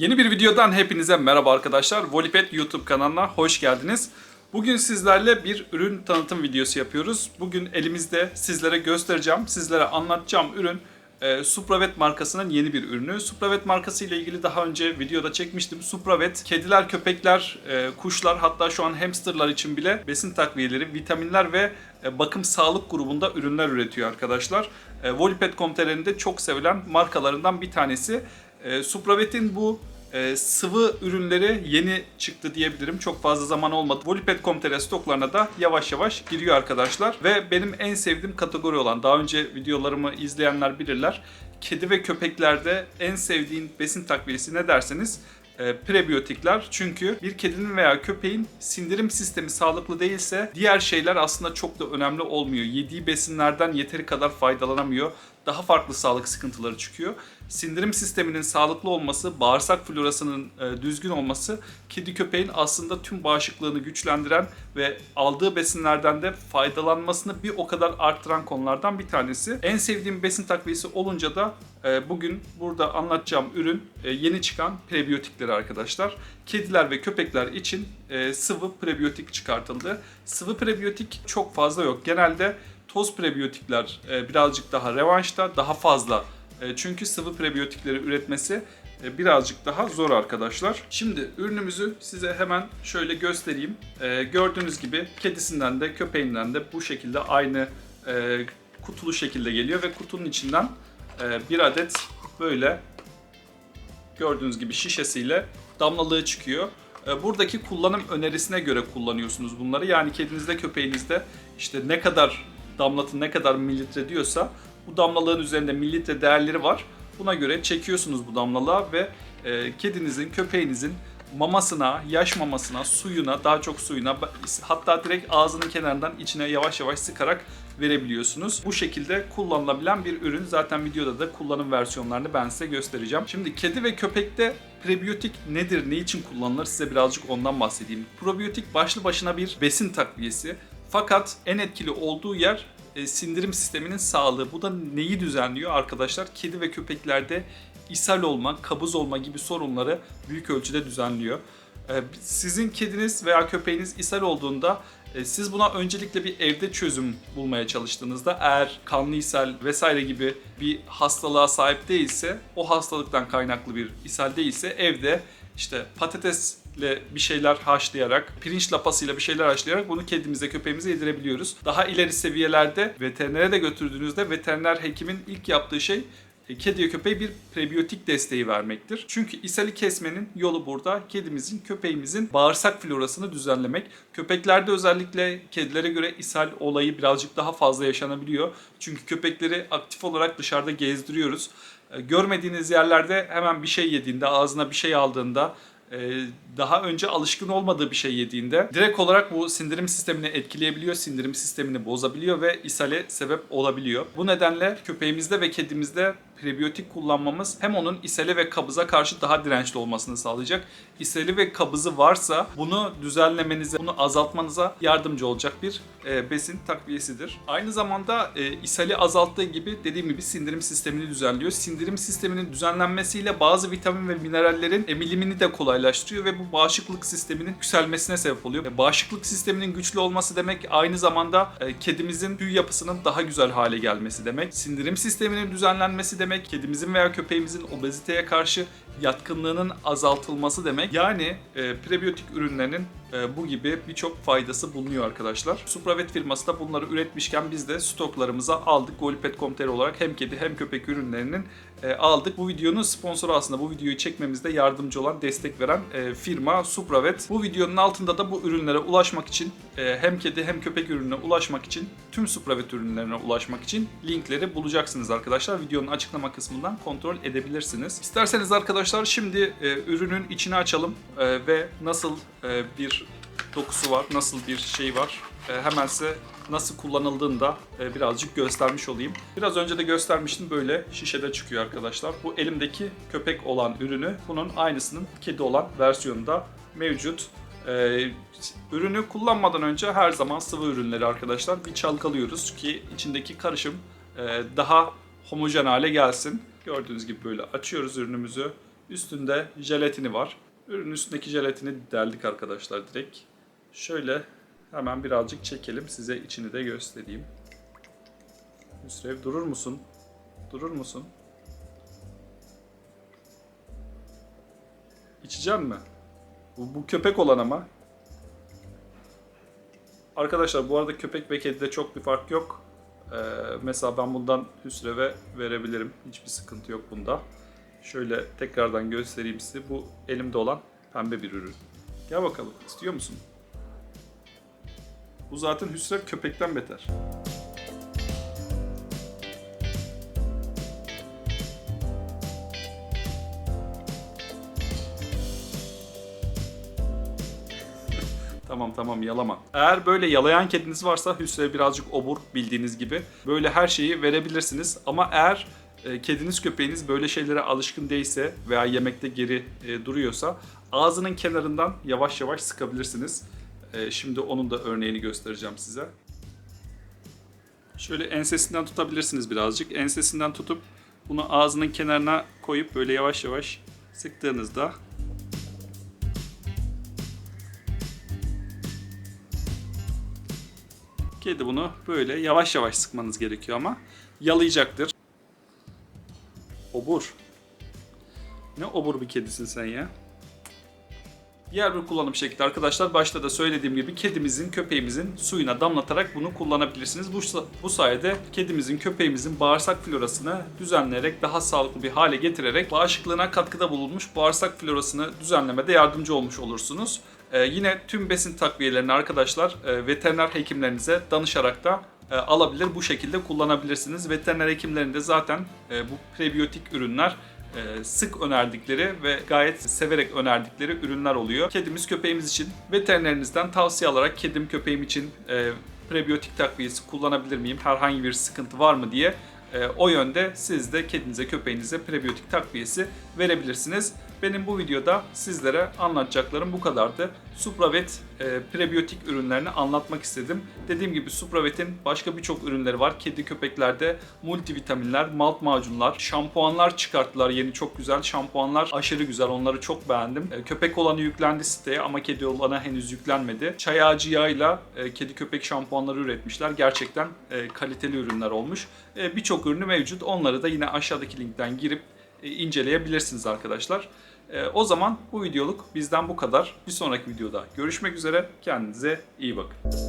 Yeni bir videodan hepinize merhaba arkadaşlar. Volipet YouTube kanalına hoş geldiniz. Bugün sizlerle bir ürün tanıtım videosu yapıyoruz. Bugün elimizde sizlere göstereceğim, sizlere anlatacağım ürün e, Supravet markasının yeni bir ürünü. Supravet markası ile ilgili daha önce videoda çekmiştim. Supravet kediler, köpekler, e, kuşlar hatta şu an hamsterlar için bile besin takviyeleri, vitaminler ve e, bakım sağlık grubunda ürünler üretiyor arkadaşlar. E, Volipet.com.tr'nin de çok sevilen markalarından bir tanesi. E, Supravet'in bu e, sıvı ürünleri yeni çıktı diyebilirim. Çok fazla zaman olmadı. Volipet.com.tr stoklarına da yavaş yavaş giriyor arkadaşlar. Ve benim en sevdiğim kategori olan, daha önce videolarımı izleyenler bilirler. Kedi ve köpeklerde en sevdiğin besin takviyesi ne derseniz e, prebiyotikler. Çünkü bir kedinin veya köpeğin sindirim sistemi sağlıklı değilse diğer şeyler aslında çok da önemli olmuyor. Yediği besinlerden yeteri kadar faydalanamıyor. Daha farklı sağlık sıkıntıları çıkıyor. Sindirim sisteminin sağlıklı olması, bağırsak florasının e, düzgün olması kedi köpeğin aslında tüm bağışıklığını güçlendiren ve aldığı besinlerden de faydalanmasını bir o kadar arttıran konulardan bir tanesi. En sevdiğim besin takviyesi olunca da e, bugün burada anlatacağım ürün e, yeni çıkan prebiyotikleri arkadaşlar. Kediler ve köpekler için sıvı prebiyotik çıkartıldı. Sıvı prebiyotik çok fazla yok. Genelde toz prebiyotikler e, birazcık daha revanşta, daha fazla. E, çünkü sıvı prebiyotikleri üretmesi e, birazcık daha zor arkadaşlar. Şimdi ürünümüzü size hemen şöyle göstereyim. E, gördüğünüz gibi kedisinden de köpeğinden de bu şekilde aynı e, kutulu şekilde geliyor ve kutunun içinden e, bir adet böyle gördüğünüz gibi şişesiyle damlalığı çıkıyor. E, Buradaki kullanım önerisine göre kullanıyorsunuz bunları. Yani kedinizde köpeğinizde işte ne kadar damlatın ne kadar mililitre diyorsa bu damlalığın üzerinde mililitre değerleri var. Buna göre çekiyorsunuz bu damlalığa ve e, kedinizin, köpeğinizin mamasına, yaş mamasına, suyuna, daha çok suyuna hatta direkt ağzının kenarından içine yavaş yavaş sıkarak verebiliyorsunuz. Bu şekilde kullanılabilen bir ürün. Zaten videoda da kullanım versiyonlarını ben size göstereceğim. Şimdi kedi ve köpekte prebiyotik nedir, ne için kullanılır size birazcık ondan bahsedeyim. Probiyotik başlı başına bir besin takviyesi. Fakat en etkili olduğu yer e, sindirim sisteminin sağlığı. Bu da neyi düzenliyor arkadaşlar? Kedi ve köpeklerde ishal olma, kabız olma gibi sorunları büyük ölçüde düzenliyor. E, Sizin kediniz veya köpeğiniz ishal olduğunda e, siz buna öncelikle bir evde çözüm bulmaya çalıştığınızda eğer kanlı ishal vesaire gibi bir hastalığa sahip değilse, o hastalıktan kaynaklı bir ishal değilse evde işte patatesle bir şeyler haşlayarak, pirinç lapasıyla bir şeyler haşlayarak bunu kedimize, köpeğimize yedirebiliyoruz. Daha ileri seviyelerde veterinere de götürdüğünüzde veteriner hekimin ilk yaptığı şey e, kediye köpeğe bir prebiyotik desteği vermektir. Çünkü ishali kesmenin yolu burada kedimizin, köpeğimizin bağırsak florasını düzenlemek. Köpeklerde özellikle kedilere göre ishal olayı birazcık daha fazla yaşanabiliyor. Çünkü köpekleri aktif olarak dışarıda gezdiriyoruz. E, Görmediğiniz yerlerde hemen bir şey yediğinde, ağzına bir şey aldığında daha önce alışkın olmadığı bir şey yediğinde direkt olarak bu sindirim sistemini etkileyebiliyor, sindirim sistemini bozabiliyor ve ishale sebep olabiliyor. Bu nedenle köpeğimizde ve kedimizde prebiyotik kullanmamız hem onun ishale ve kabıza karşı daha dirençli olmasını sağlayacak. İshali ve kabızı varsa bunu düzenlemenize, bunu azaltmanıza yardımcı olacak bir e, besin takviyesidir. Aynı zamanda e, ishali azalttığı gibi dediğim gibi sindirim sistemini düzenliyor. Sindirim sisteminin düzenlenmesiyle bazı vitamin ve minerallerin emilimini de kolaylaştırıyor ve bu bağışıklık sisteminin yükselmesine sebep oluyor. E, Bağışıklık sisteminin güçlü olması demek aynı zamanda e, kedimizin tüy yapısının daha güzel hale gelmesi demek. Sindirim sisteminin düzenlenmesi demek, kedimizin veya köpeğimizin obeziteye karşı yatkınlığının azaltılması demek. Yani e, prebiyotik ürünlerinin e, bu gibi birçok faydası bulunuyor arkadaşlar. Supravet firması da bunları üretmişken biz de stoklarımıza aldık. Golipet.com.tr olarak hem kedi hem köpek ürünlerinin e, aldık. Bu videonun sponsoru aslında bu videoyu çekmemizde yardımcı olan, destek veren e, firma Supravet. Bu videonun altında da bu ürünlere ulaşmak için e, hem kedi hem köpek ürününe ulaşmak için tüm Supravet ürünlerine ulaşmak için linkleri bulacaksınız arkadaşlar. Videonun açıklama kısmından kontrol edebilirsiniz. İsterseniz arkadaşlar şimdi e, ürünün içini açalım e, ve nasıl e, bir dokusu var, nasıl bir şey var e, hemen size nasıl kullanıldığını da e, birazcık göstermiş olayım. Biraz önce de göstermiştim böyle şişede çıkıyor arkadaşlar. Bu elimdeki köpek olan ürünü bunun aynısının kedi olan versiyonunda mevcut. E, ürünü kullanmadan önce her zaman sıvı ürünleri arkadaşlar bir çalkalıyoruz ki içindeki karışım e, daha homojen hale gelsin. Gördüğünüz gibi böyle açıyoruz ürünümüzü. Üstünde jelatini var. Ürünün üstündeki jelatini deldik arkadaşlar direkt. Şöyle hemen birazcık çekelim. Size içini de göstereyim. Hüsrev durur musun? Durur musun? İçeceğim mi? Bu, bu köpek olan ama. Arkadaşlar bu arada köpek ve kedide çok bir fark yok. Ee, mesela ben bundan Hüsrev'e verebilirim. Hiçbir sıkıntı yok bunda. Şöyle tekrardan göstereyim size. Bu elimde olan pembe bir ürün. Gel bakalım. istiyor musun? Bu zaten Hüsrev köpekten beter. Tamam tamam yalama. Eğer böyle yalayan kediniz varsa Hüsrev birazcık obur bildiğiniz gibi. Böyle her şeyi verebilirsiniz. Ama eğer kediniz köpeğiniz böyle şeylere alışkın değilse veya yemekte geri e, duruyorsa ağzının kenarından yavaş yavaş sıkabilirsiniz. E, şimdi onun da örneğini göstereceğim size. Şöyle ensesinden tutabilirsiniz birazcık. Ensesinden tutup bunu ağzının kenarına koyup böyle yavaş yavaş sıktığınızda Kedi bunu böyle yavaş yavaş sıkmanız gerekiyor ama yalayacaktır. Obur. Ne obur bir kedisin sen ya. Diğer bir kullanım şekli arkadaşlar başta da söylediğim gibi kedimizin, köpeğimizin suyuna damlatarak bunu kullanabilirsiniz. Bu, bu sayede kedimizin, köpeğimizin bağırsak florasını düzenleyerek daha sağlıklı bir hale getirerek bağışıklığına katkıda bulunmuş bağırsak florasını düzenlemede yardımcı olmuş olursunuz. Ee, yine tüm besin takviyelerini arkadaşlar e, veteriner hekimlerinize danışarak da alabilir. Bu şekilde kullanabilirsiniz. Veteriner hekimlerin de zaten e, bu prebiyotik ürünler e, sık önerdikleri ve gayet severek önerdikleri ürünler oluyor. Kedimiz köpeğimiz için veterinerinizden tavsiye alarak kedim köpeğim için e, prebiyotik takviyesi kullanabilir miyim? Herhangi bir sıkıntı var mı diye e, o yönde siz de kedinize köpeğinize prebiyotik takviyesi verebilirsiniz. Benim bu videoda sizlere anlatacaklarım bu kadardı. Supravet e, prebiyotik ürünlerini anlatmak istedim. Dediğim gibi Supravet'in başka birçok ürünleri var. Kedi köpeklerde multivitaminler, malt macunlar, şampuanlar çıkarttılar. Yeni çok güzel şampuanlar aşırı güzel. Onları çok beğendim. E, köpek olanı yüklendi siteye ama kedi olanı henüz yüklenmedi. Çay ağacı yağıyla e, kedi köpek şampuanları üretmişler. Gerçekten e, kaliteli ürünler olmuş. E, birçok ürünü mevcut. Onları da yine aşağıdaki linkten girip inceleyebilirsiniz arkadaşlar. E, o zaman bu videoluk bizden bu kadar. Bir sonraki videoda görüşmek üzere. Kendinize iyi bakın.